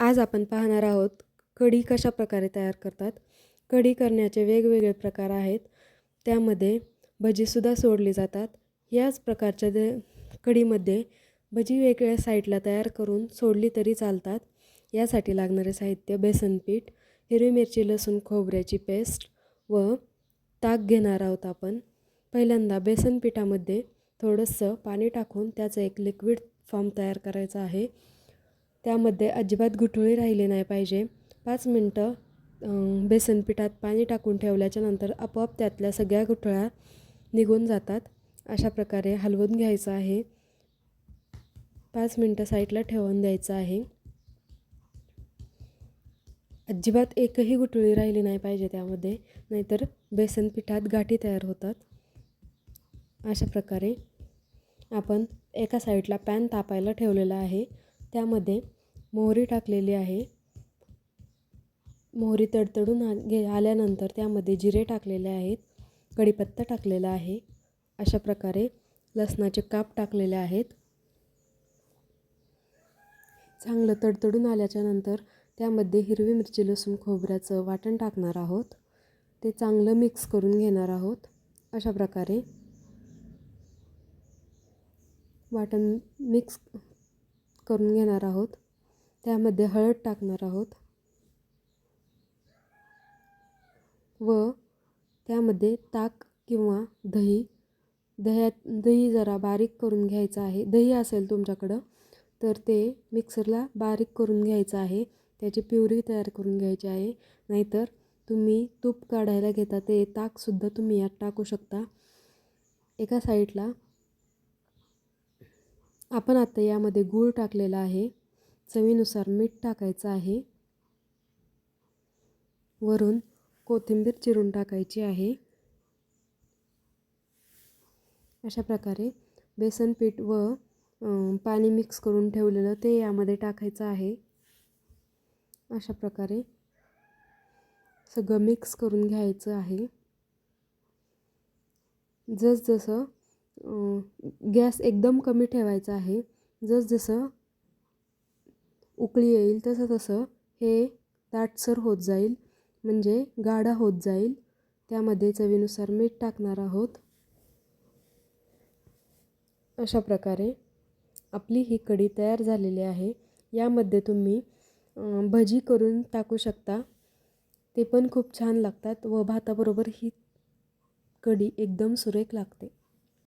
आज आपण पाहणार आहोत कढी कशा प्रकारे तयार करतात. कढी करण्याचे वेगवेगळे प्रकार आहेत. त्यामध्ये भजीसुद्धा सोडली जातात. याच प्रकारच्या दे कढीमध्ये भजी वेगळ्या साईडला तयार करून सोडली तरी चालतात. यासाठी लागणारे साहित्य बेसन पीठ हिरवी मिरची लसूण खोबऱ्याची पेस्ट व ताक घेणार आहोत आपण. पहिल्यांदा बेसन पिठामध्ये थोडंसं पाणी टाकून त्याचं एक लिक्विड फॉर्म तयार करायचा आहे. त्यामध्ये अजिबात गुठळी राहिली नाही पाहिजे. पाच मिनटं बेसन पिठात पाणी टाकून ठेवल्याच्या नंतर आपोआप त्यातल्या सगळ्या गुठळ्या निघून जातात. अशा प्रकारे हलवून घ्यायचं आहे. पाच मिनटं साईडला ठेवून द्यायचं आहे. अजिबात एकही गुटळी राहिली नाही पाहिजे त्यामध्ये नाहीतर बेसन पिठात गाठी तयार होतात. अशा प्रकारे आपण एका साईडला पॅन तापायला ठेवलेला आहे. त्यामध्ये मोहरी टाकलेली आहे. मोहरी तडतडून आ घे आल्यानंतर त्यामध्ये जिरे टाकलेले आहेत. कढीपत्ता टाकलेला आहे. अशा प्रकारे लसणाचे काप टाकलेले आहेत. चांगलं तडतडून आल्याच्यानंतर त्यामध्ये हिरवी मिरची लसूण खोबऱ्याचं वाटण टाकणार आहोत. ते चांगलं मिक्स करून घेणार आहोत. अशा प्रकारे वाटण मिक्स करून घेणार आहोत. त्यामध्ये हळद टाकणार आहोत. व त्यामध्ये ताक किंवा दही दह्यात दही जरा बारीक करून घ्यायचं आहे. दही असेल तुमच्याकडं तर ते मिक्सरला बारीक करून घ्यायचं आहे. त्याची प्युरी तयार करून घ्यायची आहे. नाहीतर तुम्ही तूप काढायला घेता ते ताकसुद्धा तुम्ही यात टाकू शकता. एका साईडला आपण आता यामध्ये गूळ टाकलेला आहे. चवीनुसार मीठ टाकायचं आहे. वरून कोथिंबीर चिरून टाकायची आहे. अशा प्रकारे बेसन पीठ व पाणी मिक्स करून ठेवलेलं ते यामध्ये टाकायचं आहे. अशा प्रकारे सगळं मिक्स करून घ्यायचं आहे. जसजसं गॅस एकदम कमी ठेवायचा आहे जसजसं उकळी येईल तसं तसं हे दाटसर होत जाईल म्हणजे गाढा होत जाईल. त्यामध्ये चवीनुसार मीठ टाकणार आहोत. अशा प्रकारे आपली ही कढी तयार झालेली आहे. यामध्ये तुम्ही भजी करून टाकू शकता. ते पण खूप छान लागतात व भाताबरोबर ही कढी एकदम सुरेख लागते.